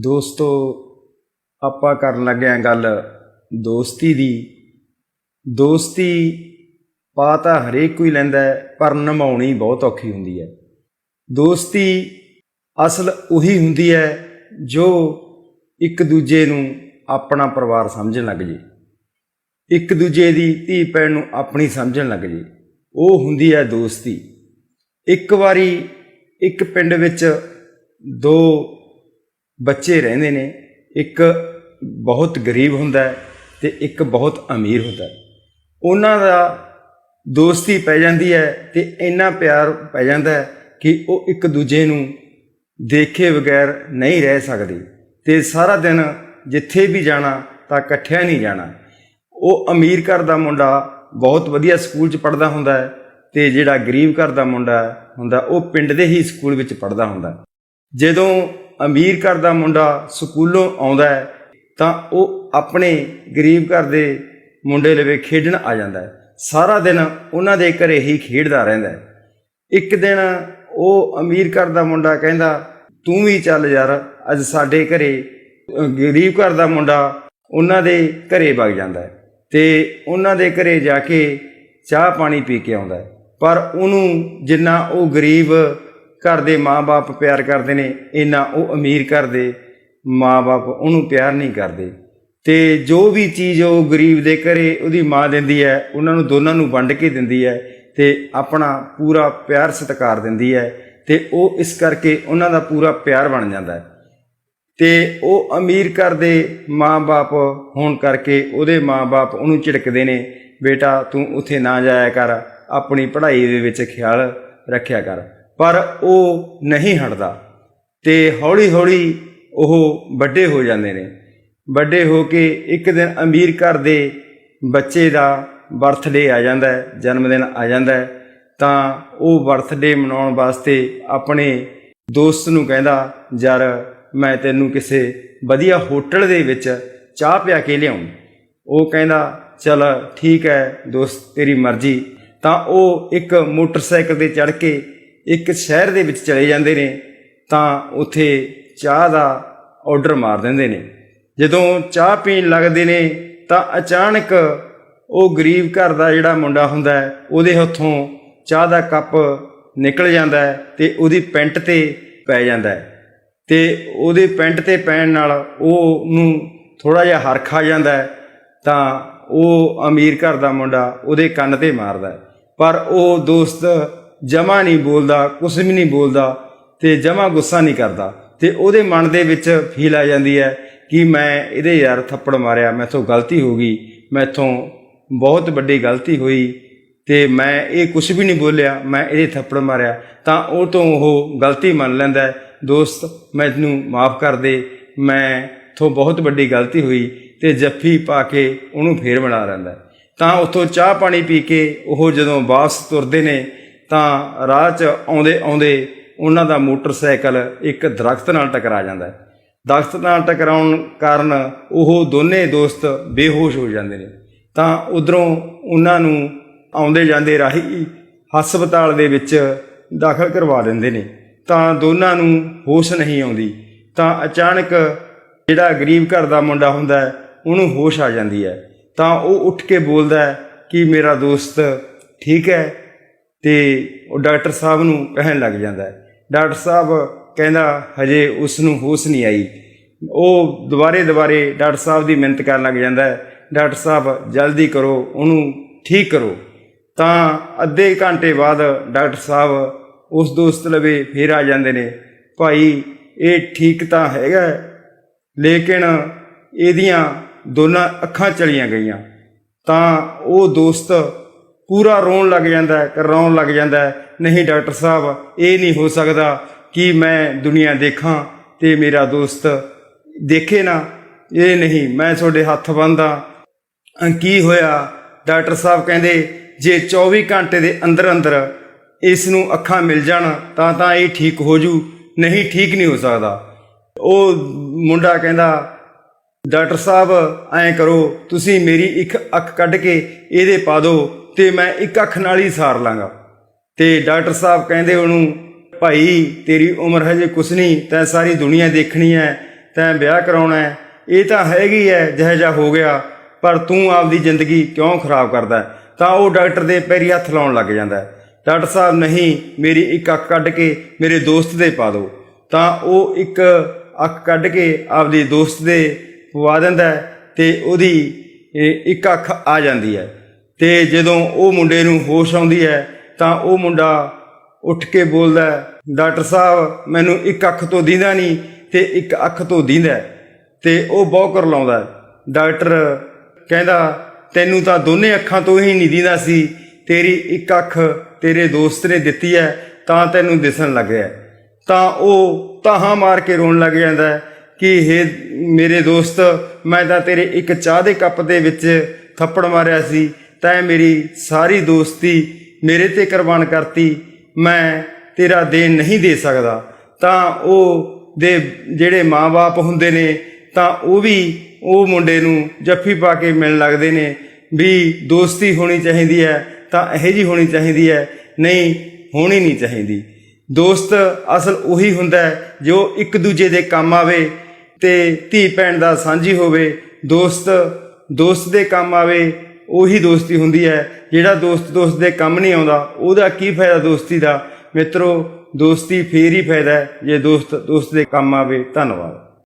ਦੋਸਤੋ, ਆਪਾਂ ਕਰਨ ਲੱਗੇ ਆਂ ਗੱਲ ਦੋਸਤੀ ਦੀ। ਦੋਸਤੀ ਪਾ ਤਾਂ ਹਰੇਕ ਕੋਈ ਲੈਂਦਾ ਪਰ ਨਿਭਾਉਣੀ ਬਹੁਤ ਔਖੀ ਹੁੰਦੀ ਹੈ। ਦੋਸਤੀ ਅਸਲ ਉਹੀ ਹੁੰਦੀ ਹੈ ਜੋ ਇੱਕ ਦੂਜੇ ਨੂੰ ਆਪਣਾ ਪਰਿਵਾਰ ਸਮਝਣ ਲੱਗ ਜੇ। ਇੱਕ ਦੂਜੇ ਦੀ ਧੀ ਭੈਣ ਨੂੰ ਆਪਣੀ ਸਮਝਣ ਲੱਗ ਜੇ। ਉਹ ਹੁੰਦੀ ਹੈ ਦੋਸਤੀ। ਇੱਕ ਵਾਰੀ ਇੱਕ ਪਿੰਡ ਵਿੱਚ ਦੋ ਬੱਚੇ ਰਹਿੰਦੇ ਨੇ, ਇੱਕ ਬਹੁਤ ਗਰੀਬ ਹੁੰਦਾ ਹੈ ਤੇ ਇੱਕ ਬਹੁਤ ਅਮੀਰ ਹੁੰਦਾ ਉਹਨਾਂ ਦਾ ਦੋਸਤੀ ਪੈ ਜਾਂਦੀ ਹੈ ਤੇ ਇੰਨਾ ਪਿਆਰ ਪੈ ਜਾਂਦਾ ਕਿ ਉਹ ਇੱਕ ਦੂਜੇ ਨੂੰ ਦੇਖੇ ਬਗੈਰ ਨਹੀਂ ਰਹਿ ਸਕਦੇ ਤੇ ਸਾਰਾ ਦਿਨ ਜਿੱਥੇ ਵੀ ਜਾਣਾ ਤਾਂ ਇਕੱਠਿਆਂ ਨਹੀਂ ਜਾਣਾ। ਉਹ ਅਮੀਰ ਘਰ ਦਾ ਮੁੰਡਾ ਬਹੁਤ ਵਧੀਆ ਸਕੂਲ 'ਚ ਪੜ੍ਹਦਾ ਹੁੰਦਾ ਹੈ ਤੇ ਜਿਹੜਾ ਗਰੀਬ ਘਰ ਦਾ ਮੁੰਡਾ ਹੁੰਦਾ, ਉਹ ਪਿੰਡ ਦੇ ਹੀ ਸਕੂਲ ਵਿੱਚ ਪੜ੍ਹਦਾ ਹੁੰਦਾ ਜਦੋਂ ਅਮੀਰ ਘਰ ਦਾ ਮੁੰਡਾ ਸਕੂਲੋਂ ਆਉਂਦਾ ਹੈ, ਤਾਂ ਉਹ ਆਪਣੇ ਗਰੀਬ ਘਰ ਦੇ ਮੁੰਡੇ ਲਵੇ ਖੇਡਣ ਆ ਜਾਂਦਾ ਹੈ। ਸਾਰਾ ਦਿਨ ਉਹਨਾਂ ਦੇ ਘਰੇ ਹੀ ਖੇਡਦਾ ਰਹਿੰਦਾ ਹੈ। ਇੱਕ ਦਿਨ ਉਹ ਅਮੀਰ ਘਰ ਦਾ ਮੁੰਡਾ ਕਹਿੰਦਾ, ਤੂੰ ਵੀ ਚੱਲ ਯਾਰ, ਅੱਜ ਸਾਡੇ ਘਰੇ ਗਰੀਬ ਘਰ ਦਾ ਮੁੰਡਾ ਉਹਨਾਂ ਦੇ ਘਰੇ ਵਗ ਜਾਂਦਾ ਹੈ ਤੇ ਉਹਨਾਂ ਦੇ ਘਰੇ ਜਾ ਕੇ ਚਾਹ ਪਾਣੀ ਪੀ ਕੇ ਆਉਂਦਾ ਹੈ। ਪਰ ਉਹਨੂੰ ਜਿੰਨਾ ਉਹ ਗਰੀਬ ਘਰ ਦੇ ਮਾਪੇ ਪਿਆਰ ਕਰਦੇ ਨੇ, ਇੰਨਾ ਉਹ ਅਮੀਰ ਘਰ ਦੇ ਮਾਪੇ ਉਹਨੂੰ ਪਿਆਰ ਨਹੀਂ ਕਰਦੇ। ਤੇ ਜੋ ਵੀ ਚੀਜ਼ ਉਹ ਗਰੀਬ ਦੇ ਘਰੇ ਉਹਦੀ ਮਾਂ ਦਿੰਦੀ ਹੈ, ਉਹਨਾਂ ਨੂੰ ਦੋਨਾਂ ਨੂੰ ਵੰਡ ਕੇ ਦਿੰਦੀ ਹੈ ਤੇ ਆਪਣਾ ਪੂਰਾ ਪਿਆਰ ਸਤਿਕਾਰ ਦਿੰਦੀ ਹੈ ਤੇ ਉਹ ਇਸ ਕਰਕੇ ਉਹਨਾਂ ਦਾ ਪੂਰਾ ਪਿਆਰ ਬਣ ਜਾਂਦਾ ਹੈ। ਤੇ ਉਹ ਅਮੀਰ ਘਰ ਦੇ ਮਾਂ-ਬਾਪ ਹੋਣ ਕਰਕੇ ਉਹਦੇ ਮਾਂ-ਬਾਪ ਉਹਨੂੰ ਝਿੜਕਦੇ ਨੇ, ਬੇਟਾ ਤੂੰ ਉੱਥੇ ਨਾ ਜਾਇਆ ਕਰ, ਆਪਣੀ ਪੜ੍ਹਾਈ ਦੇ ਵਿੱਚ ਖਿਆਲ ਰੱਖਿਆ ਕਰ। ਪਰ ਉਹ ਨਹੀਂ ਹਟਦਾ। ਤੇ ਹੌਲੀ-ਹੌਲੀ ਉਹ ਵੱਡੇ ਹੋ ਜਾਂਦੇ ਨੇ। ਵੱਡੇ ਹੋ ਕੇ ਇੱਕ ਦਿਨ ਅਮੀਰ ਘਰ ਦੇ ਬੱਚੇ ਦਾ ਬਰਥਡੇ ਆ ਜਾਂਦਾ ਹੈ, ਜਨਮ ਦਿਨ ਆ ਜਾਂਦਾ ਹੈ। ਤਾਂ ਉਹ ਬਰਥਡੇ ਮਨਾਉਣ ਵਾਸਤੇ ਆਪਣੇ ਦੋਸਤ ਨੂੰ ਕਹਿੰਦਾ ਯਾਰ ਮੈਂ ਤੈਨੂੰ ਕਿਸੇ ਵਧੀਆ ਹੋਟਲ ਦੇ ਵਿੱਚ ਚਾਹ ਪਿਆ ਕੇ ਲਿਆਉਂ ਉਹ ਕਹਿੰਦਾ, ਚਲ ਠੀਕ ਹੈ ਦੋਸਤ, ਤੇਰੀ ਮਰਜ਼ੀ। ਤਾਂ ਉਹ ਇੱਕ ਮੋਟਰਸਾਈਕਲ ਤੇ ਚੜ੍ਹ ਕੇ ਇੱਕ ਸ਼ਹਿਰ ਦੇ ਵਿੱਚ ਚਲੇ ਜਾਂਦੇ ਨੇ, ਤਾਂ ਉੱਥੇ ਚਾਹ ਦਾ ਆਰਡਰ ਮਾਰ ਦਿੰਦੇ ਨੇ। ਜਦੋਂ ਚਾਹ ਪੀਣ ਲੱਗਦੇ ਨੇ, ਤਾਂ ਅਚਾਨਕ ਉਹ ਗਰੀਬ ਘਰ ਦਾ ਜਿਹੜਾ ਮੁੰਡਾ ਹੁੰਦਾ ਹੈ, ਉਹਦੇ ਹੱਥੋਂ ਚਾਹ ਦਾ ਕੱਪ ਨਿਕਲ ਜਾਂਦਾ ਹੈ ਤੇ ਉਹਦੀ ਪੈਂਟ ਤੇ ਪੈ ਜਾਂਦਾ ਹੈ। ਤੇ ਉਹਦੇ ਪੈਂਟ ਤੇ ਪੈਣ ਨਾਲ ਉਹ ਨੂੰ ਥੋੜਾ ਜਿਹਾ ਹਰਖ ਆ ਜਾਂਦਾ ਤਾਂ ਉਹ ਅਮੀਰ ਘਰ ਦਾ ਮੁੰਡਾ ਉਹਦੇ ਕੰਨ ਤੇ ਮਾਰਦਾ ਪਰ ਉਹ ਦੋਸਤ ਜਮਾ ਨਹੀਂ ਬੋਲਦਾ ਕੁਝ ਵੀ ਨਹੀਂ ਬੋਲਦਾ ਤੇ ਜਮਾ ਗੁੱਸਾ ਨਹੀਂ ਕਰਦਾ। ਤੇ ਉਹਦੇ ਮਨ ਦੇ ਵਿੱਚ ਫੀਲ ਆ ਜਾਂਦੀ ਹੈ ਕਿ ਮੈਂ ਇਹਦੇ ਯਾਰ ਥੱਪੜ ਮਾਰਿਆ ਮੈਥੋਂ ਗਲਤੀ ਹੋ ਗਈ ਮੈਥੋਂ ਬਹੁਤ ਵੱਡੀ ਗਲਤੀ ਹੋਈ ਤੇ ਮੈਂ ਇਹ ਕੁਝ ਵੀ ਨਹੀਂ ਬੋਲਿਆ, ਮੈਂ ਇਹਦੇ ਥੱਪੜ ਮਾਰਿਆ। ਤਾਂ ਉਹ ਤੋਂ ਉਹ ਗਲਤੀ ਮੰਨ ਲੈਂਦਾ ਦੋਸਤ ਮੈਨੂੰ ਮਾਫ ਕਰ ਦੇ, ਮੈਂ ਤੋਂ ਬਹੁਤ ਵੱਡੀ ਗਲਤੀ ਹੋਈ ਤੇ ਜੱਫੀ ਪਾ ਕੇ ਉਹਨੂੰ ਫੇਰ ਬਣਾ ਲੈਂਦਾ ਤਾਂ ਉੱਥੋਂ ਚਾਹ ਪਾਣੀ ਪੀ ਕੇ ਉਹ ਜਦੋਂ ਵਾਪਸ ਤੁਰਦੇ ਨੇ ਤਾਂ ਰਾਹ 'ਚ ਆਉਂਦੇ ਆਉਂਦੇ ਉਹਨਾਂ ਦਾ ਮੋਟਰਸਾਈਕਲ ਇੱਕ ਦਰਖਤ ਨਾਲ ਟਕਰਾ ਜਾਂਦਾ ਹੈ। ਦਰਖਤ ਨਾਲ ਟਕਰਾਉਣ ਕਾਰਨ ਉਹ ਦੋਨੇ ਦੋਸਤ ਬੇਹੋਸ਼ ਹੋ ਜਾਂਦੇ ਨੇ। ਤਾਂ ਉਧਰੋਂ ਉਹਨਾਂ ਨੂੰ ਆਉਂਦੇ ਜਾਂਦੇ ਰਾਹੀ ਹਸਪਤਾਲ ਦੇ ਵਿੱਚ ਦਾਖਲ ਕਰਵਾ ਦਿੰਦੇ ਨੇ। ਤਾਂ ਦੋਨਾਂ ਨੂੰ ਹੋਸ਼ ਨਹੀਂ ਆਉਂਦੀ। ਤਾਂ ਅਚਾਨਕ ਜਿਹੜਾ ਗਰੀਬ ਘਰ ਦਾ ਮੁੰਡਾ ਹੁੰਦਾ ਹੈ, ਉਹਨੂੰ ਹੋਸ਼ ਆ ਜਾਂਦੀ ਹੈ। ਤਾਂ ਉਹ ਉੱਠ ਕੇ ਬੋਲਦਾ ਹੈ ਕਿ ਮੇਰਾ ਦੋਸਤ ਠੀਕ ਹੈ ਤੇ ਉਹ ਡਾਕਟਰ ਸਾਹਿਬ ਨੂੰ ਕਹਿਣ ਲੱਗ ਜਾਂਦਾ ਹੈ। ਡਾਕਟਰ ਸਾਹਿਬ ਕਹਿੰਦਾ, ਹਜੇ ਉਸ ਨੂੰ ਹੋਸ਼ ਨਹੀਂ ਆਈ। ਉਹ ਦੁਬਾਰੇ ਦੁਬਾਰੇ ਡਾਕਟਰ ਸਾਹਿਬ ਦੀ ਮਿਹਨਤ ਕਰਨ ਲੱਗ ਜਾਂਦਾ ਹੈ। ਡਾਕਟਰ ਸਾਹਿਬ, ਜਲਦੀ ਕਰੋ, ਉਹਨੂੰ ਠੀਕ ਕਰੋ। ਤਾਂ ਅੱਧੇ ਘੰਟੇ ਬਾਅਦ ਡਾਕਟਰ ਸਾਹਿਬ ਉਸ ਦੋਸਤ ਲਵੇ ਫੇਰ ਆ ਜਾਂਦੇ ਨੇ। ਭਾਈ, ਇਹ ਠੀਕ ਤਾਂ ਹੈਗਾ ਲੇਕਿਨ ਇਹਦੀਆਂ ਦੋਨਾਂ ਅੱਖਾਂ ਚਲੀਆਂ ਗਈਆਂ। ਤਾਂ ਉਹ ਦੋਸਤ ਪੂਰਾ ਰੋਣ ਲੱਗ ਜਾਂਦਾ ਹੈ ਕਰਰਾਉਣ ਲੱਗ ਜਾਂਦਾ ਹੈ। ਨਹੀਂ ਡਾਕਟਰ ਸਾਹਿਬ, ਇਹ ਨਹੀਂ ਹੋ ਸਕਦਾ ਕਿ ਮੈਂ ਦੁਨੀਆ ਦੇਖਾਂ ਤੇ ਮੇਰਾ ਦੋਸਤ ਦੇਖੇ ਨਾ। ਇਹ ਨਹੀਂ, ਮੈਂ ਤੁਹਾਡੇ ਹੱਥ ਬੰਦਾ ਕੀ ਹੋਇਆ? ਡਾਕਟਰ ਸਾਹਿਬ ਕਹਿੰਦੇ, ਜੇ 24 ਘੰਟੇ ਦੇ ਅੰਦਰ ਅੰਦਰ ਇਸ ਨੂੰ ਅੱਖਾਂ ਮਿਲ ਜਾਣ, ਤਾਂ ਤਾਂ ਇਹ ਠੀਕ ਹੋ ਜੂ। ਨਹੀਂ, ਠੀਕ ਨਹੀਂ ਹੋ ਸਕਦਾ। ਉਹ ਮੁੰਡਾ ਕਹਿੰਦਾ, ਡਾਕਟਰ ਸਾਹਿਬ, ਐਂ ਕਰੋ, ਤੁਸੀਂ ਮੇਰੀ ਇੱਕ ਅੱਖ ਕੱਢ ਕੇ ਇਹਦੇ ਪਾ ਦਿਓ। ਤੇ ਮੈਂ ਇੱਕ ਅੱਖ ਨਾਲ ਹੀ ਸਾਰ ਲਾਂਗਾ। ਤੇ ਡਾਕਟਰ ਸਾਹਿਬ ਕਹਿੰਦੇ ਉਹਨੂੰ, ਭਾਈ, ਤੇਰੀ ਉਮਰ ਹਜੇ ਕੁਛ ਨਹੀਂ, ਤੈਂ ਸਾਰੀ ਦੁਨੀਆ ਦੇਖਣੀ ਹੈ ਤੈਂ ਵਿਆਹ ਕਰਾਉਣਾ ਹੈ ਇਹ ਤਾਂ ਹੈਗੀ ਹੈ ਜਿਹੋ ਜਿਹਾ ਹੋ ਗਿਆ, ਪਰ ਤੂੰ ਆਪਦੀ ਜ਼ਿੰਦਗੀ ਕਿਉਂ ਖਰਾਬ ਕਰਦਾ ਤਾਂ ਉਹ ਡਾਕਟਰ ਦੇ ਪੈਰੀ ਹੱਥ ਲਾਉਣ ਲੱਗ ਜਾਂਦਾ ਡਾਕਟਰ ਸਾਹਿਬ, ਨਹੀਂ, ਮੇਰੀ ਇੱਕ ਅੱਖ ਕੱਢ ਕੇ ਮੇਰੇ ਦੋਸਤ ਦੇ ਪਾ ਦਿਓ ਤਾਂ ਉਹ ਇੱਕ ਅੱਖ ਕੱਢ ਕੇ ਆਪਦੇ ਦੋਸਤ ਦੇ ਪਵਾ ਦਿੰਦਾ ਹੈ ਤੇ ਉਹਦੀ ਇੱਕ ਅੱਖ ਆ ਜਾਂਦੀ ਹੈ ਤੇ ਜਦੋਂ ਉਹ ਮੁੰਡੇ ਨੂੰ ਹੋਸ਼ ਆਉਂਦੀ ਹੈ, ਤਾਂ ਉਹ ਮੁੰਡਾ ਉੱਠ ਕੇ ਬੋਲਦਾ ਡਾਕਟਰ ਸਾਹਿਬ, ਮੈਨੂੰ ਇੱਕ ਅੱਖ ਤੋਂ ਦੀਂਦਾ ਨਹੀਂ ਤੇ ਇੱਕ ਅੱਖ ਤੋਂ ਦੀਂਦਾ ਹੈ। ਤੇ ਉਹ ਬੌਕਰ ਲਾਉਂਦਾ ਡਾਕਟਰ, ਕਹਿੰਦਾ, ਤੈਨੂੰ ਤਾਂ ਦੋਨੇ ਅੱਖਾਂ ਤੋਂ ਹੀ ਨਹੀਂ ਦੀਂਦਾ ਸੀ, ਤੇਰੀ ਇੱਕ ਅੱਖ ਤੇਰੇ ਦੋਸਤ ਨੇ ਦਿੱਤੀ ਹੈ, ਤਾਂ ਤੈਨੂੰ ਦਿਸਣ ਲੱਗਿਆ ਤਾਂ ਉਹ ਤਾਹਾਂ ਮਾਰ ਕੇ ਰੋਣ ਲੱਗ ਜਾਂਦਾ ਕਿ, ਹੇ ਮੇਰੇ ਦੋਸਤ, ਮੈਂ ਤਾਂ ਤੇਰੇ ਇੱਕ ਚਾਹ ਦੇ ਕੱਪ ਦੇ ਵਿੱਚ ਥੱਪੜ ਮਾਰਿਆ ਸੀ ਤੈਂ ਮੇਰੀ ਸਾਰੀ ਦੋਸਤੀ ਮੇਰੇ ਤੇ ਕੁਰਬਾਨ ਕਰਤੀ, ਮੈਂ ਤੇਰਾ ਦੇਣ ਨਹੀਂ ਦੇ ਸਕਦਾ। ਤਾਂ ਉਹ ਦੇ ਜਿਹੜੇ ਮਾਪੇ ਹੁੰਦੇ ਨੇ, ਤਾਂ ਉਹ ਵੀ ਉਹ ਮੁੰਡੇ ਨੂੰ ਜੱਫੀ ਪਾ ਕੇ ਮਿਲਣ ਲੱਗਦੇ ਨੇ ਵੀ ਦੋਸਤੀ ਹੋਣੀ ਚਾਹੀਦੀ ਹੈ, ਤਾਂ ਇਹੋ ਜੀ ਹੋਣੀ ਚਾਹੀਦੀ ਹੈ। ਨਹੀਂ, ਹੋਣੀ ਨਹੀਂ ਚਾਹੀਦੀ। ਦੋਸਤ ਅਸਲ ਉਹੀ ਹੁੰਦਾ ਜੋ ਇੱਕ ਦੂਜੇ ਦੇ ਕੰਮ ਆਵੇ ਤੇ ਧੀ ਭੈਣ ਦਾ ਸਾਂਝੀ ਹੋਵੇ। ਦੋਸਤ ਦੋਸਤ ਦੇ ਕੰਮ ਆਵੇ ਉਹੀ ਦੋਸਤੀ ਹੁੰਦੀ ਹੈ, ਜਿਹੜਾ ਦੋਸਤ ਦੋਸਤ ਦੇ ਕੰਮ ਨਹੀਂ ਆਉਂਦਾ, ਉਹਦਾ ਕੀ ਫਾਇਦਾ ਦੋਸਤੀ ਦਾ? ਮਿੱਤਰੋ, ਦੋਸਤੀ ਫੇਰ ਹੀ ਫਾਇਦਾ ਜੇ ਦੋਸਤ ਦੋਸਤ ਦੇ ਕੰਮ ਆਵੇ। ਧੰਨਵਾਦ।